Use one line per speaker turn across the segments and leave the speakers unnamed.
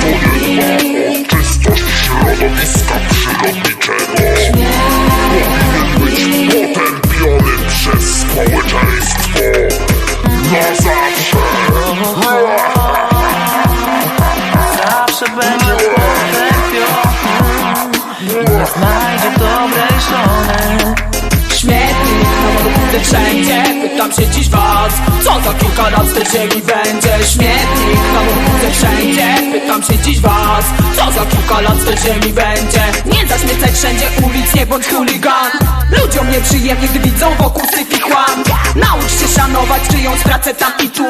moje mało Czystość środowiska przyrodniczego Powinien być przez społeczeństwo Na zawsze
Zawsze będzie potępiony Nie żony.
Śmietnik, no, wszędzie Pytam się dziś was tej ziemi będzie Śmietnik znowu budzę wszędzie? Pytam się dziś was Co za kilka lat z ziemi będzie? Nie zaśmiecaj wszędzie ulic, nie bądź chuligan. Ludziom nieprzyjemnie, gdy widzą wokół syf i chłam Naucz się szanować czyjąś pracę tam i tu.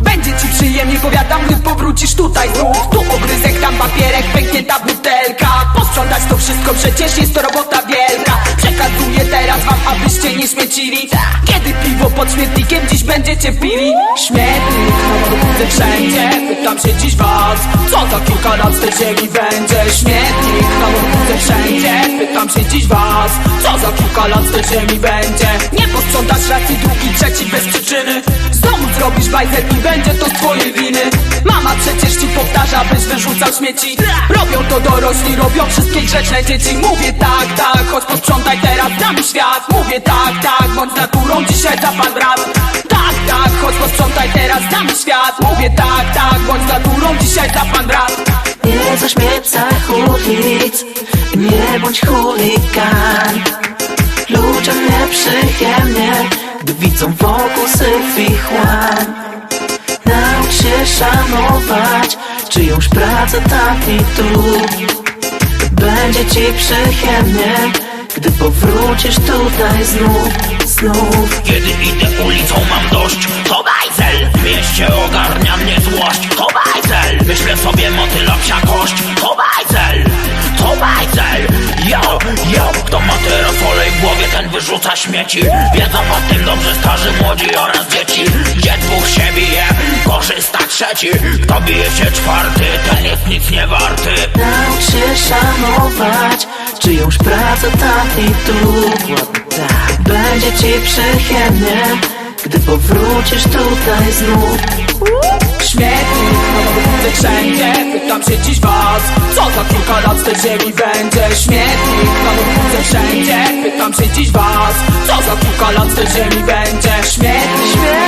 Będzie ci przyjemnie, powiadam, gdy powrócisz tutaj znów. Tu ogryzek, tam papierek, pęknięta butelka. Posprzątać to wszystko, przecież jest to robota śmiecili. Kiedy piwo pod śmietnikiem dziś będziecie pili? Śmietnik, budzę wszędzie Pytam się dziś was, co za kilka lat z tej ziemi będzie? Śmietnik, budzę wszędzie Pytam się dziś was, co za kilka lat z tej ziemi będzie? Nie posprzątasz raz i drugi, trzeci bez przyczyny. Z domu zrobisz bajzer i będzie to z twojej winy. Mama przecież ci powtarza, byś wyrzucał śmieci. Robią to dorośli, robią wszystkie grzeczne dzieci. Mówię tak, tak, choć świat. Mówię tak, tak, bądź naturą dzisiaj za pan brat.
Nie zaśmiecaj ulic i nie bądź chuligan. Ludziom nieprzyjemnie, gdy widzą wokół syf i chłam Naucz się szanować czyjąś pracę tak i tu. Będzie ci przyjemnie, gdy powrócisz tutaj znów, znów.
Kiedy idę ulicą mam dość To sobie motyla psia kość. To bajzel To bajzel. Yo, yo Kto ma teraz olej w głowie ten wyrzuca śmieci. Wiedzą o tym dobrze starzy, młodzi oraz dzieci. Gdzie dwóch się bije Korzysta trzeci. Kto bije się czwarty Ten jest nic nie warty.
Naucz się szanować czyjąś pracę tak i tu Będzie ci przyjemnie, gdy powrócisz tutaj znów.
Śmietnik, no budzę wszędzie Pytam się dziś was. Co za kilka lat z tej ziemi będzie? Śmietnik, no budzę wszędzie Pytam się dziś was. Co za kilka lat z tej ziemi będzie? Śmietnik, no